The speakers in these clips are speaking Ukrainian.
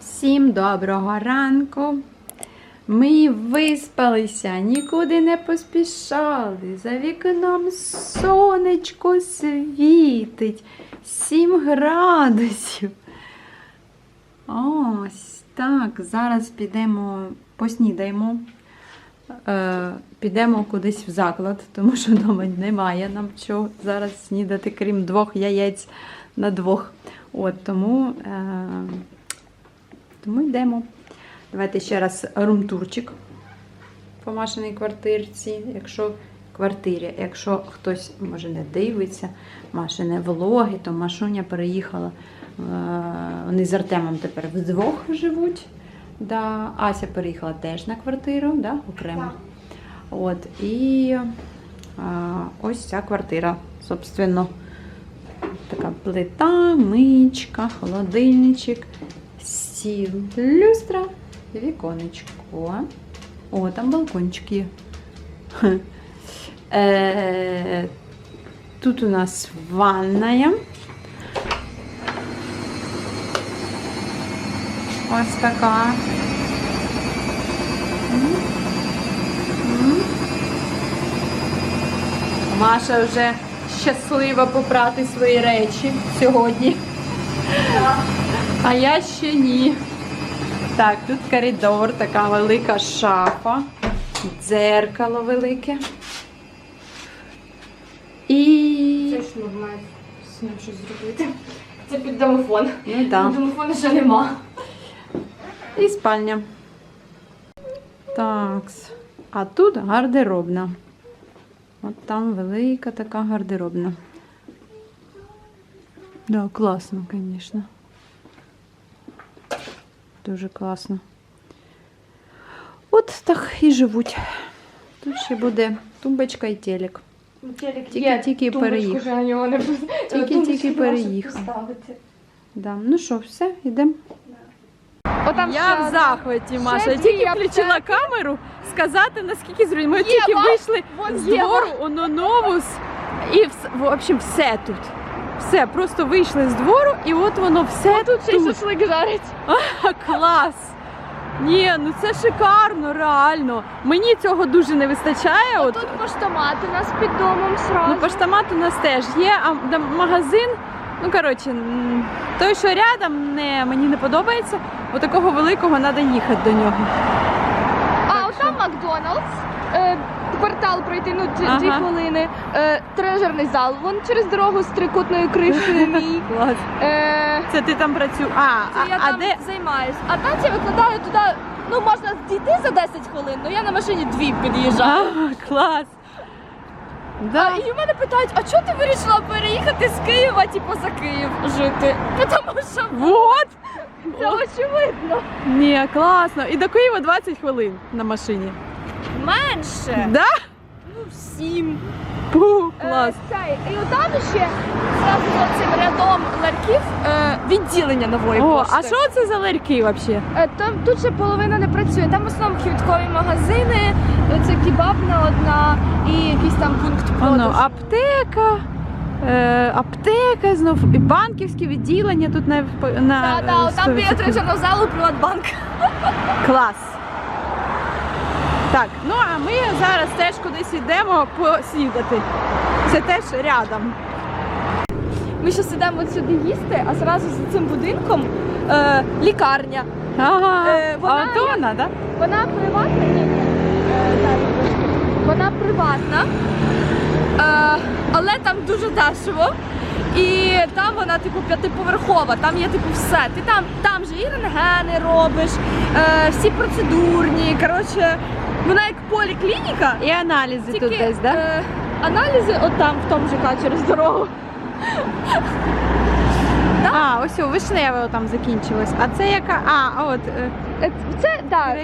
Всім доброго ранку. Ми виспалися, нікуди не поспішали. За вікном сонечко світить 7 градусів. Ось так. Зараз підемо поснідаємо. Е, підемо кудись в заклад, тому що вдома немає нам чого зараз снідати, крім двох яєць на двох. От тому, е, тому йдемо. Давайте ще раз румтурчик по Машиній квартирці. Якщо квартирі, якщо хтось може не дивиться, Машине влоги, то Машуня переїхала. е, Вони з Артемом тепер вдвох живуть. Да. Ася переїхала теж на квартиру, да? окремо. От, і а, ось ця квартира, собственно. Така плита, мичка, холодильничок, стіл, люстра, віконечко. О, там балкончик є. Е, Тут у нас ванная. Ось така. Маша вже щаслива попрати свої речі сьогодні. А я ще ні. Так, тут коридор, така велика шафа, дзеркало велике. І. Це ж нормально з ним щось зробити. Це під домофон. Ну, да. Домофону ще нема. І спальня. Так. А тут гардеробна. От там велика така гардеробна. Да, класно, звісно. Дуже класно. От так і живуть. Тут ще буде тумбочка і телек. Телек Тільки- є, тільки переїхав. вже на нього не буде. Тільки- Тумбочку тільки переїхав. Да. Ну що, все, йдемо. Я в захваті, Маша. Ще Я тільки включила камеру сказати, наскільки зручно. Ми Єва! тільки вийшли Вон з двору, оно новус. І в общем, все тут. Все, просто вийшли з двору, і от воно все Тут ще й шашлик жарить. А, клас! Ні, ну це шикарно, реально. Мені цього дуже не вистачає. От, Тут поштомат у нас під домом сразу. ну, поштомат у нас теж є, а магазин. Ну, коротше, м, той, що рядом, не, мені не подобається. Отакого великого треба їхати до нього. А отам Макдоналдс. Е, квартал пройти, ну ті- Ага. дві хвилини. Е, тренажерний зал. Вон через дорогу з трикутною кришкою мій. Клас. Е, Це ти там працюєш. А, Це я а, а там де? займаюсь. А танці викладаю туди. Ну, можна дійти за 10 хвилин, але я на машині дві під'їжджаю. А, клас. Да. А, і в мене питають, а чого ти вирішила переїхати з Києва, типу, за Київ жити? Тому що Вот. це очевидно. Ні, класно. І до Києва 20 хвилин на машині. Менше. Да? Ну, сім. Пу, клас. Е, цей. І отам ще зразу за цим рядом ларьків е, відділення нової О, пошти. а що це за ларьки взагалі? Е, Там тут ще половина не працює. Там в основному квіткові магазини, це кебабна одна і якийсь там пункт Воно продажу. аптека. Е, аптека знов і банківське відділення тут на, на Да, да, там біля 100%. тренажерного залу Приватбанк. Клас. Так, ну а ми зараз теж кудись йдемо поснідати. Це теж рядом. Ми ще сидимо сюди їсти, а зразу за цим будинком е, лікарня. Ага. Е, вона а то вона, так? Вона приватна, ні. Е, вона приватна, е, але там дуже дешево. І там вона, типу, п'ятиповерхова, там є типу все. Ти там, там же і рентгени робиш, е, всі процедурні. Коротше, вона як поліклініка. І аналізи Тільки тут десь? Да? е, аналізи от там, в тому ЖК через дорогу. А, ось у Вишневе там закінчилось. А це яка? А, от. е, Е, Це так.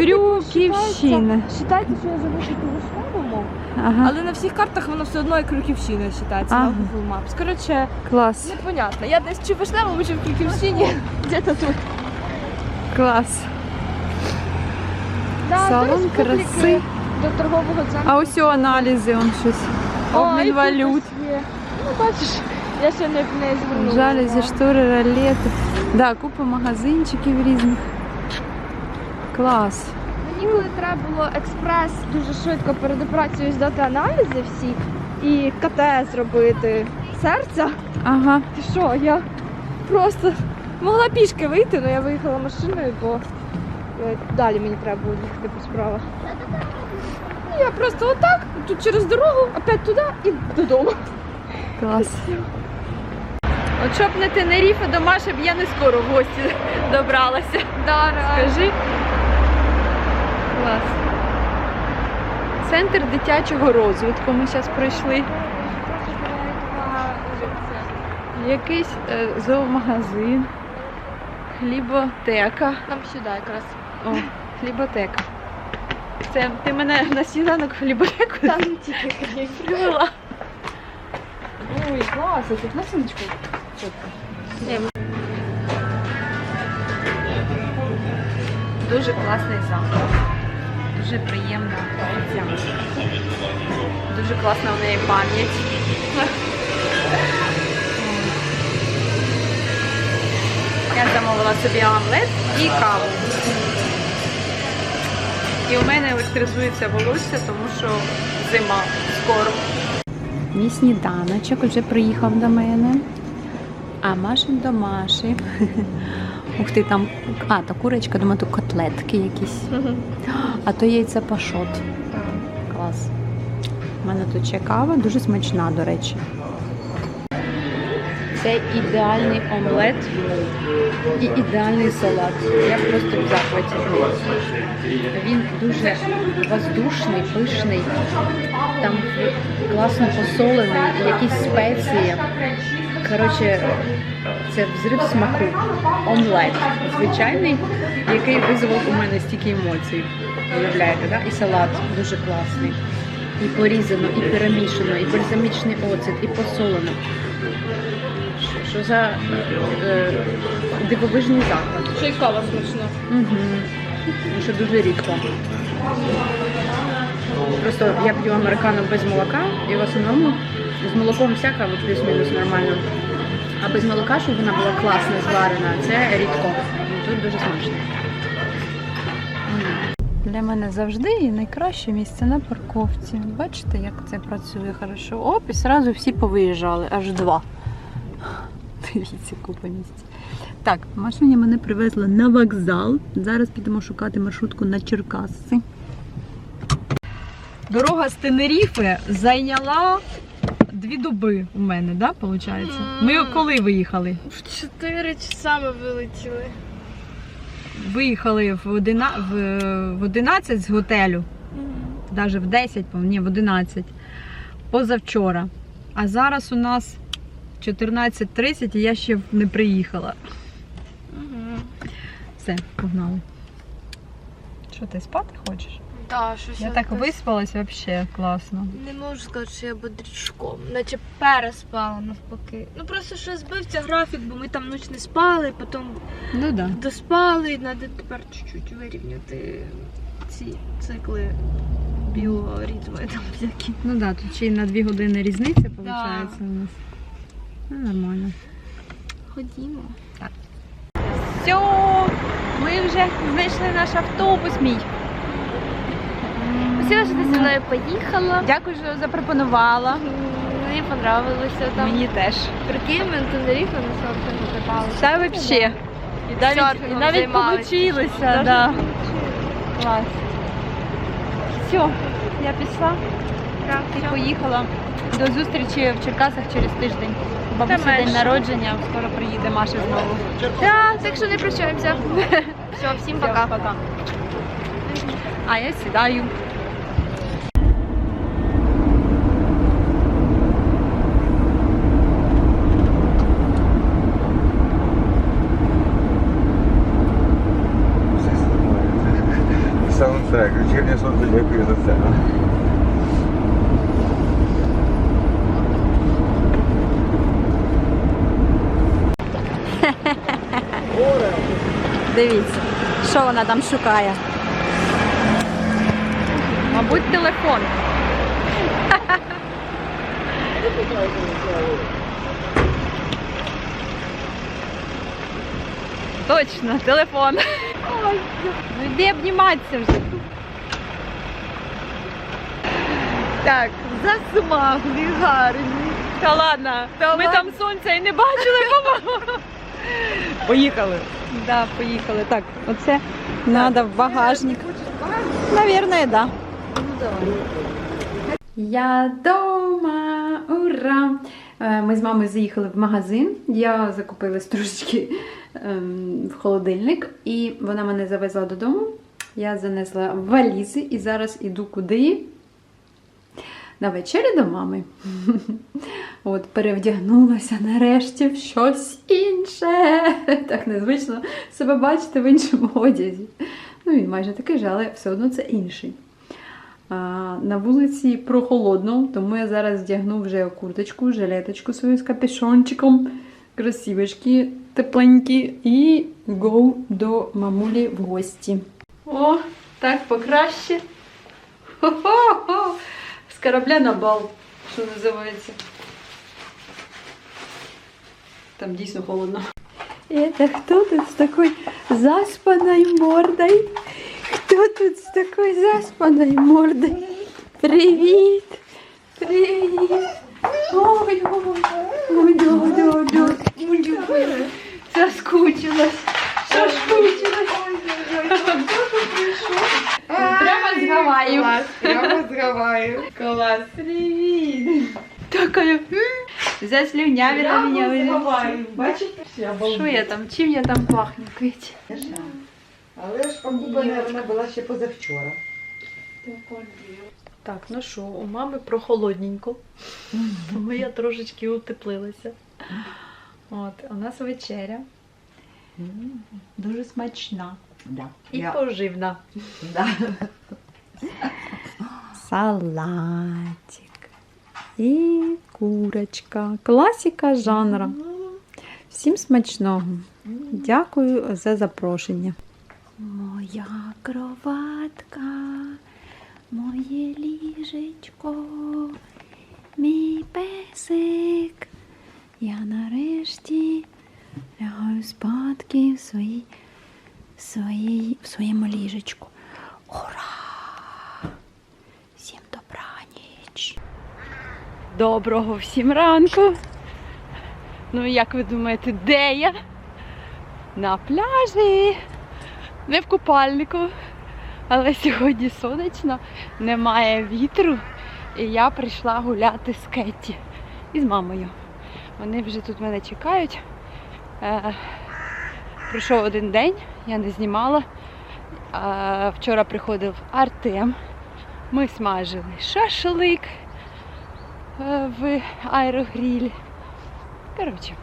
Крю- Крюківщина. Вважайте, що я у Вишневому, Ага. але на всіх картах воно все одно як Крюківщина вважається Ага. на Google Maps. Коротше, Клас. непонятно. Я десь чи в Вишневому, чи в Крюківщині. Де-то тут. Клас. Да, Салон краси. До торгового центру. А ось у аналізи он щось. О, і Обмін тут валют. є. Ну, бачиш, я ще не, не звернула. Жалюзі, штори, ролети. Да, купа магазинчиків різних. Клас. Мені треба було експрес дуже швидко перед операцією здати аналізи всі і КТ зробити серця, Ага. ти що, я просто могла пішки вийти, але я виїхала машиною, бо е, далі мені треба було їхати по справах. І Я просто отак, тут через дорогу, опять туди і додому. Клас. От щоб не Тенеріфе до Маші б я не скоро в гості добралася. Да. Скажи. Клас. Центр дитячого розвитку ми зараз пройшли. Якийсь е, зоомагазин, хліботека. Нам сюди якраз. О, хліботека. Це ти мене на сніданок в хліботеку Там тільки хліб. привела. Ой, клас, а тут на сумочку. Дуже класний заклад. Дуже приємна офіціантка. Дуже класна в неї пам'ять. Я замовила собі омлет і каву. І у мене електризується волосся, тому що зима скоро. Мій сніданочок вже приїхав до мене. А Машин до Маші. Ух ти, там. А, та курочка, думаю, то котлетки якісь. А то яйця пашот. Клас. У мене тут ще кава, дуже смачна, до речі. Це ідеальний омлет і ідеальний салат. Я просто в захваті. Він дуже воздушний, пишний, там класно посолений, якісь спеції. Коротше, це взрив смаку. Омлет. Звичайний, який визвав у мене стільки емоцій. Уявляєте, да? І салат дуже класний. І порізано, і перемішано, і бальзамічний оцет, і посолено. Що, що за е, дивовижний заклад. Ще й кава смачна. Угу. Що дуже рідко. Просто я п'ю американо без молока і в основному з молоком всяка, плюс-мінус нормально. А без молока, щоб вона була класно зварена, це рідко. Тут дуже смачно. Для мене завжди є найкраще місце на парковці. Бачите, як це працює хорошо. Оп, і одразу всі повиїжджали, аж два. Дивіться, купа місць. Так, машині мене привезли на вокзал. Зараз підемо шукати маршрутку на Черкаси. Дорога з Тенеріфи зайняла дві доби у мене, да, виходить? Ми коли виїхали? В 4 часа ми вилетіли. Виїхали в, одина... в... в 11 з готелю, навіть в 10, по- ні, в 11, позавчора. А зараз у нас 14.30 і я ще не приїхала. Все, погнали. Що ти спати хочеш? Так, щось Я так виспалась взагалі класно. Не можу сказати, що я бодрячком, наче переспала навпаки. Ну просто що збився графік, бо ми там ніч не спали, потім Ну так. Да. доспали, треба тепер чуть-чуть вирівняти ці цикли біоритми там всякі. Ну да, тут ще й на 2 години різниця виходить у нас. Ну, нормально. Ходімо. Все, ми вже знайшли наш автобус мій. Спасибо, що ти зі мною поїхала. Дякую, що запропонувала. Мені подобалося там. Мені теж. Прикинь, ми на Тенеріфе на серфингу каталися. Та взагалі. І навіть, і навіть Даже да. Клас. Все, я пішла Так, і поїхала. До зустрічі в Черкасах через тиждень. Бабусі день народження, скоро приїде Маша знову. Так, так що не прощаємося. Все, всім пока. пока. А я сідаю. Саундтрек, вечірнє сонце дякую за це. Дивіться, що вона там шукає. Мабуть, телефон. Точно, телефон. Ой, ну йди обніматися вже. Так, засмагли, гарні. Та ладно, ми там сонця і не бачили, по-моєму. Поїхали. Да, поїхали. Так, оце треба в багажник. Наверное, да. Я дома, ура! Е, Ми з мамою заїхали в магазин. Я закупилась трошечки ем, в холодильник, і вона мене завезла додому. Я занесла валізи і зараз іду куди? На вечерю до мами. От, перевдягнулася нарешті в щось інше. Так незвично себе бачити в іншому одязі. Ну, він майже такий же, але все одно це інший. На вулиці прохолодно, тому я зараз вдягну вже курточку, жилеточку свою з капюшончиком, красивочки, тепленькі, і go до мамулі в гості. О, так покраще. Хо-хо-хо! З корабля на бал, що називається. Там дійсно холодно. Это кто тут с такой заспанной мордой? Кто тут с такой заспанной мордой? Привет! Привет! Ой, ой, ой, да. Ой, ой, Соскучилась. Соскучилась. Прямо с Гавайи. Прямо з Гаваю. Класс, привет. Такая заслюнявила меня. Бачите? Що я там? Чим я там пахну, Киті? Але ж погублена вона була ще позавчора. Так, ну що, у мами прохолодненько, тому я трошечки утеплилася. От, у нас вечеря. Дуже смачна Да. і Я- поживна. Да. Салатик. І курочка. Класика жанра. Всім смачного. Дякую за запрошення. Моя кроватка, моє ліжечко, мій песик. Я нарешті лягаю спадки в своїй, в своїй, в своєму ліжечку. Ура! Всім добраніч! Доброго всім ранку! Ну, як ви думаєте, де я? На пляжі, не в купальнику. Але сьогодні сонячно, немає вітру. І я прийшла гуляти з Кетті і з мамою. Вони вже тут мене чекають. Е, пройшов один день, я не знімала. Е, вчора приходив Артем. Ми смажили шашлик е, в аерогрілі. Коротше,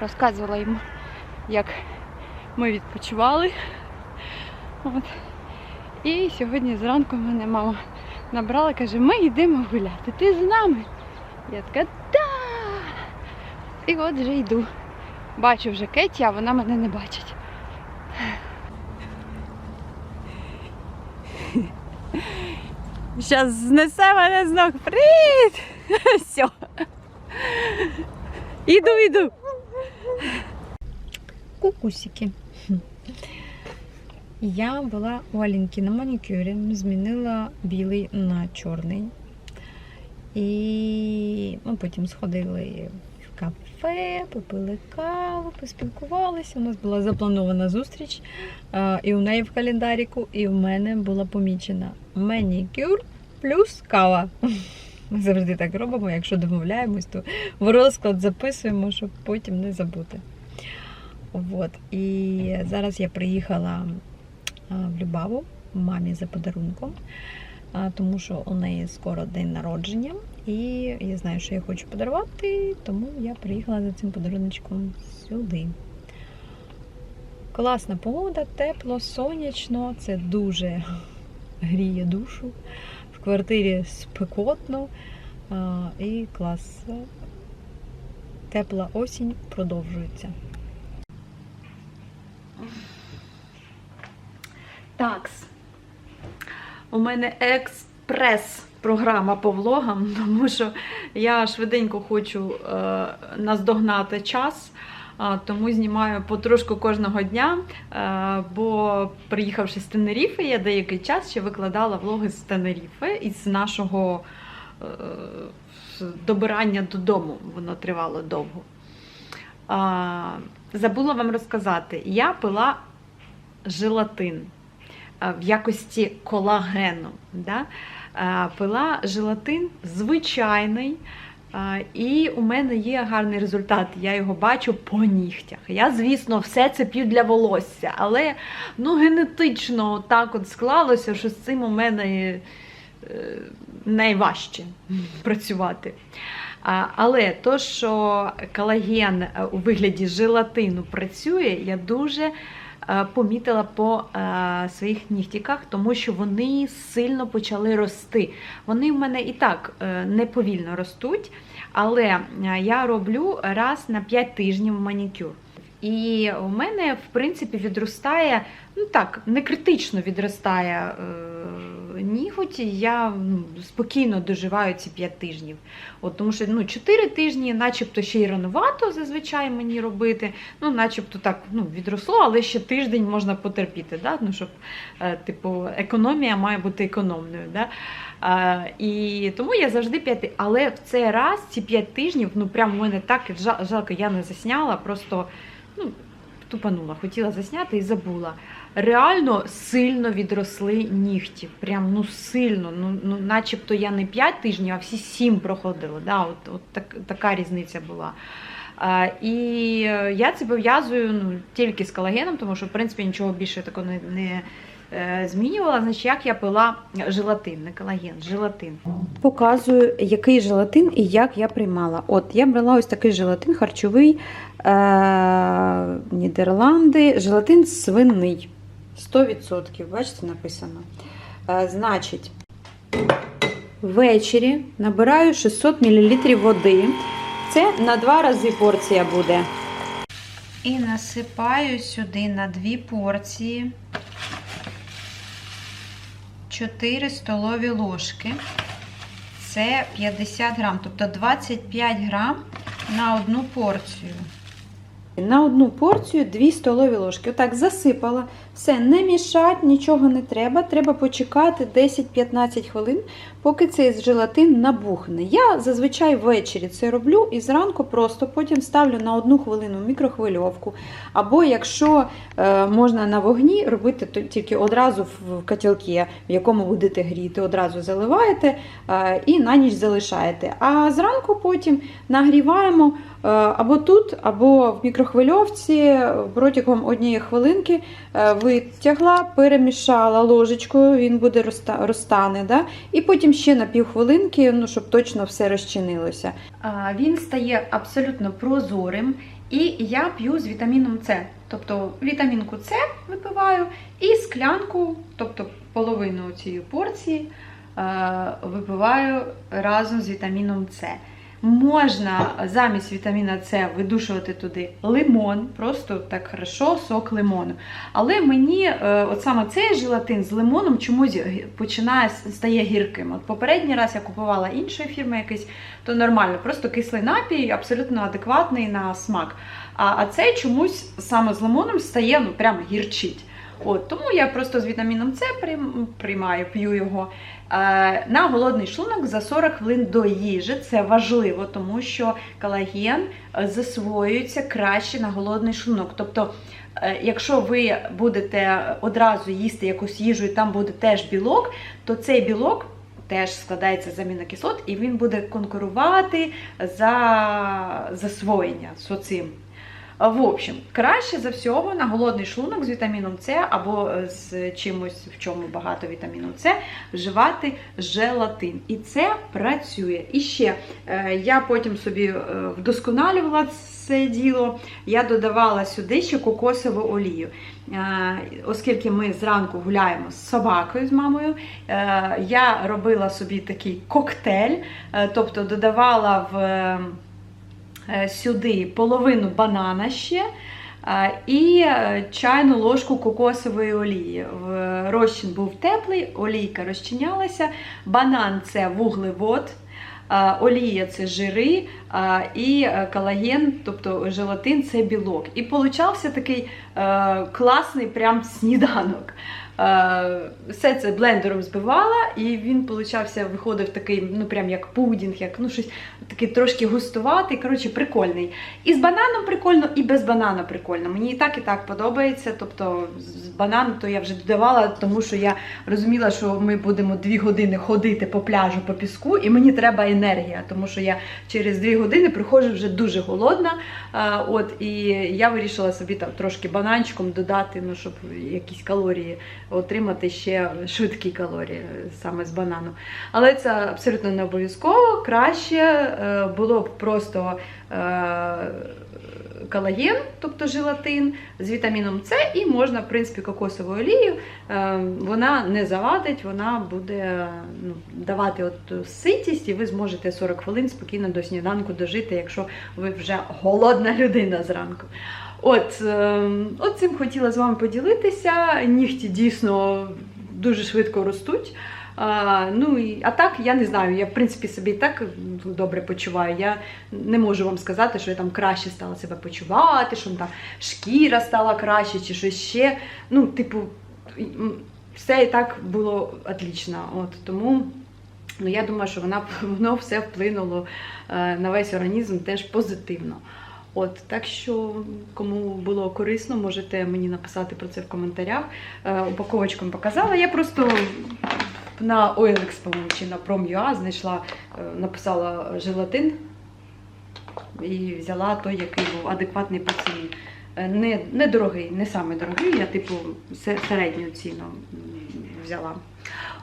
розказувала йому, як ми відпочивали. От. І сьогодні зранку мене мама набрала, каже, ми йдемо гуляти. Ти з нами? Я така, да. І от вже йду. Бачу вже Кеті, а вона мене не бачить. Зараз знесе мене з ног. Привіт! Все. Іду, іду. Кукусики. Я була у Алінки на манікюрі, змінила білий на чорний. І ми потім сходили в кафе, попили каву, поспілкувалися. У нас була запланована зустріч. І у неї в календаріку, і в мене була помічена манікюр плюс кава. Ми завжди так робимо, якщо домовляємось, то в розклад записуємо, щоб потім не забути. От. І зараз я приїхала в Любаву мамі за подарунком, тому що у неї скоро день народження, і я знаю, що я хочу подарувати, тому я приїхала за цим подаруночком сюди. Класна погода, тепло, сонячно, це дуже гріє душу. В квартирі спекотно і клас. Тепла осінь продовжується. Такс. У мене експрес-програма по влогам, тому що я швиденько хочу е, наздогнати час. а, тому знімаю потрошку кожного дня. е, Бо приїхавши з Тенеріфи, я деякий час ще викладала влоги з Тенеріфи із нашого е, добирання додому. Воно тривало довго. А, Забула вам розказати, я пила желатин в якості колагену. Да? Пила желатин звичайний. І у мене є гарний результат. Я його бачу по нігтях. Я, звісно, все це п'ю для волосся, але ну, генетично так от склалося, що з цим у мене е, найважче працювати. Але то, що колаген е, у вигляді желатину працює, я дуже е, помітила по е, своїх нігтіках, тому що вони сильно почали рости. Вони в мене і так е, не повільно ростуть, але е, я роблю раз на 5 тижнів манікюр. І у мене, в принципі, відростає, ну так, не критично відростає е, ніготь. Я ну, спокійно доживаю ці 5 тижнів. От, тому що ну, 4 тижні, начебто ще й ранувато зазвичай мені робити. Ну, начебто так ну, відросло, але ще тиждень можна потерпіти. Да? Ну, щоб, е, типу, економія має бути економною. Да? Е, і тому я завжди 5 Але в цей раз ці 5 жовтнів, ну прям у мене так жа- жалко, я не засняла, просто тупанула, хотіла засняти і забула. Реально сильно відросли нігті. Прям ну сильно. Ну, ну начебто я не 5 тижнів, а всі 7 проходила. Да, от, от так, така різниця була. А, і е, я це пов'язую ну, тільки з колагеном, тому що в принципі нічого більше такого не, не змінювала. Значить, як я пила желатин, не колаген, желатин. Показую, який желатин і як я приймала. От я брала ось такий желатин харчовий е- Нідерланди, желатин свинний. 100%, бачите, написано. Е, значить, ввечері набираю 600 мл води. Це на два рази порція буде. І насипаю сюди на дві порції 4 столові ложки. Це 50 грам, тобто 25 грам на одну порцію. На одну порцію 2 столові ложки. Отак засипала. Все, не мішати, нічого не треба. Треба почекати 10-15 хвилин, поки цей желатин набухне. Я зазвичай ввечері це роблю і зранку просто потім ставлю на одну хвилину мікрохвильовку. Або якщо е, можна на вогні робити то тільки одразу в в котілки, в якому будете гріти, одразу заливаєте е, і на ніч залишаєте. А зранку потім нагріваємо е, або тут, або в мікрохвильовці протягом однієї хвилинки е, витягла, перемішала ложечкою, він буде розта- розтане. Да? І потім ще на півхвилинки, ну, щоб точно все розчинилося. Він стає абсолютно прозорим, і я п'ю з вітаміном С. Тобто вітамінку С випиваю і склянку, тобто половину цієї порції, випиваю разом з вітаміном С. Можна замість вітаміна С видушувати туди лимон, просто так хорошо, сок лимону. Але мені е, от саме цей желатин з лимоном чомусь починає стає гірким. От попередній раз я купувала іншої фірми якийсь, то нормально, просто кислий напій, абсолютно адекватний на смак. А, а цей чомусь саме з лимоном стає ну прям гірчить. От, тому я просто з вітаміном С приймаю, п'ю його. Е, на голодний шлунок за 40 хвилин до їжі. Це важливо, тому що колаген е, засвоюється краще на голодний шлунок. Тобто, е, якщо ви будете одразу їсти якусь їжу і там буде теж білок, то цей білок. Теж складається з амінокислот, і він буде конкурувати за засвоєння з оцим. В общем, краще за всього на голодний шлунок з вітаміном С або е, з чимось, в чому багато вітаміну С, вживати желатин. І це працює. І ще е, я потім собі е, вдосконалювала це діло. Я додавала сюди ще кокосову олію. Оскільки ми зранку гуляємо з собакою з мамою, я робила собі такий коктейль, тобто додавала в. Е, сюди половину банана ще е, і е, чайну ложку кокосової олії. Розчин був теплий, олійка розчинялася, банан це вуглевод. олія це жири, і колаген, тобто желатин це білок. І получався такий класний прям сніданок. Е, Все це блендером збивала, і він получався, виходив такий, ну прям як пудінг, як ну щось такий трошки густуватий. Коротше, прикольний. І з бананом прикольно, і без банана прикольно. Мені і так, і так подобається. Тобто з бананом то я вже додавала, тому що я розуміла, що ми будемо дві години ходити по пляжу, по піску, і мені треба енергія, тому що я через дві години приходжу вже дуже голодна. А, от і я вирішила собі там трошки бананчиком додати, ну щоб якісь калорії отримати ще швидкі калорії саме з банану. Але це абсолютно не обов'язково. Краще е, було б просто е, колаген, тобто желатин з вітаміном С, і можна, в принципі, кокосовою олією. Е, Вона не завадить, вона буде ну, давати от ситість, і ви зможете 40 хвилин спокійно до сніданку дожити, якщо ви вже голодна людина зранку. От, е, от цим хотіла з вами поділитися. Нігті дійсно дуже швидко ростуть. А, ну, а так, я не знаю, я в принципі собі так добре почуваю. Я не можу вам сказати, що я там краще стала себе почувати, що там шкіра стала краще чи щось ще. Ну, типу, все і так було отлично. От, тому ну, я думаю, що вона, воно все вплинуло е, на весь організм теж позитивно. От, так що, кому було корисно, можете мені написати про це в коментарях. Е, упаковочку вам показала. Я просто на OLX, чи на Prom.ua знайшла, е, написала желатин і взяла той, який був адекватний по ціні. Е, Не, не дорогий, не самий дорогий, я типу середню ціну взяла.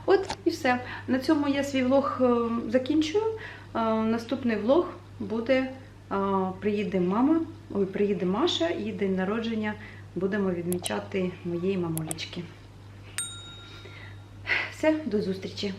От і все. На цьому я свій влог е, закінчую. Е, Наступний влог буде приїде мама, ой, приїде Маша і день народження будемо відмічати моєї мамулечки. Все, до зустрічі!